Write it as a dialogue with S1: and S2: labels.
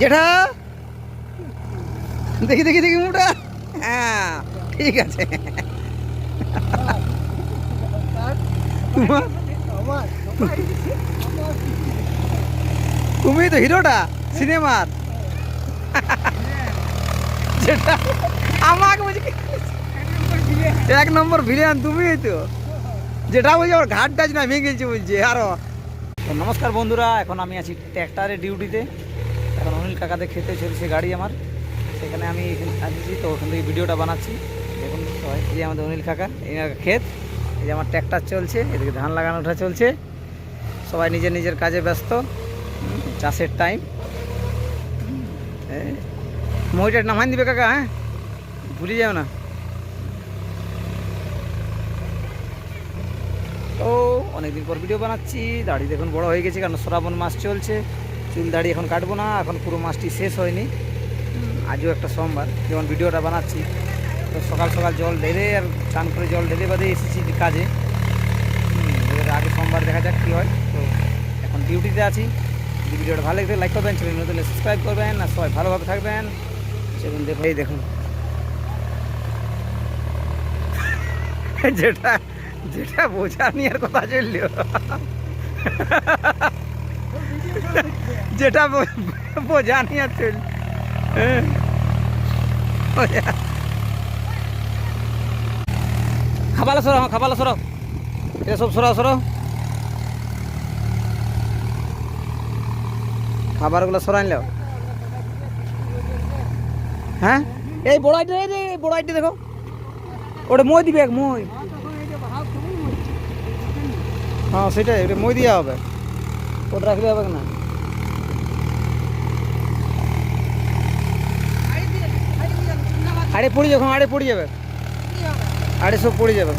S1: জেঠা। দেখি দেখি দেখি মুটা। হ্যাঁ ঠিক আছে। তুমি তো হিরোটা, সিনেমার। যেটা আমাকে বলছি এক নম্বর ভিলেন তুমি তো। যেটা বলছি, ওর ঘাট টাচ না ভেঙেছে, বলছে। আরও। নমস্কার বন্ধুরা, এখন আমি আছি ট্র্যাক্টারের ডিউটিতে। কাকাতে খেতে চলছে গাড়ি আমার। সেখানে আমি আসছি, তো ওখান থেকে ভিডিওটা বানাচ্ছি। দেখুন সবাই যে আমাদের অনিল কাকা এই ক্ষেত। এই যে আমার ট্র্যাক্টার চলছে, এদিকে ধান লাগানোটা চলছে। সবাই নিজের নিজের কাজে ব্যস্ত। চাষের টাইম মহিটার নাম নামান দিবে কাকা হ্যাঁ? ভুলে যাও না। তো অনেকদিন পর ভিডিও বানাচ্ছি, দাড়ি দেখুন বড় হয়ে গেছে, কারণ শ্রাবণ মাস চলছে। চুল দাড়ি এখন কাটবো না, এখন পুরো মাসটি শেষ হয়নি। আজও একটা সোমবার, যেমন ভিডিওটা বানাচ্ছি। তো সকাল সকাল জল ঢেলে আর চান করে জল ঢেলে বাদে এসেছি কাজে। আগে সোমবার দেখা যাক কী হয়। তো এখন ডিউটিতে আছি। যদি ভিডিওটা ভালো লাগলে লাইক করবেন, চ্যানেল নতুন সাবস্ক্রাইব করবেন, আর সবাই ভালোভাবে থাকবেন। সেগুন দেখুন এই দেখুন। যেটা যেটা বোঝা নিয়ে কথা চলল। যেটা বোঝা নিয়ে চল সরো হ্যাঁ খাবালা সরো। এটা সব সরাও সরো। খাবারগুলো সরাই নিল হ্যাঁ? এই বড় আইটা, এই বড় আইটা দেখো। ওটা মই দিবে এক, মই। হ্যাঁ সেটাই, ওটা মই দেওয়া হবে। ওটা রাখলে হবে না আড়ে পড়ে যাবে আড়ে পড়ে যাবে। আড়ে সব পড়ে যাবে।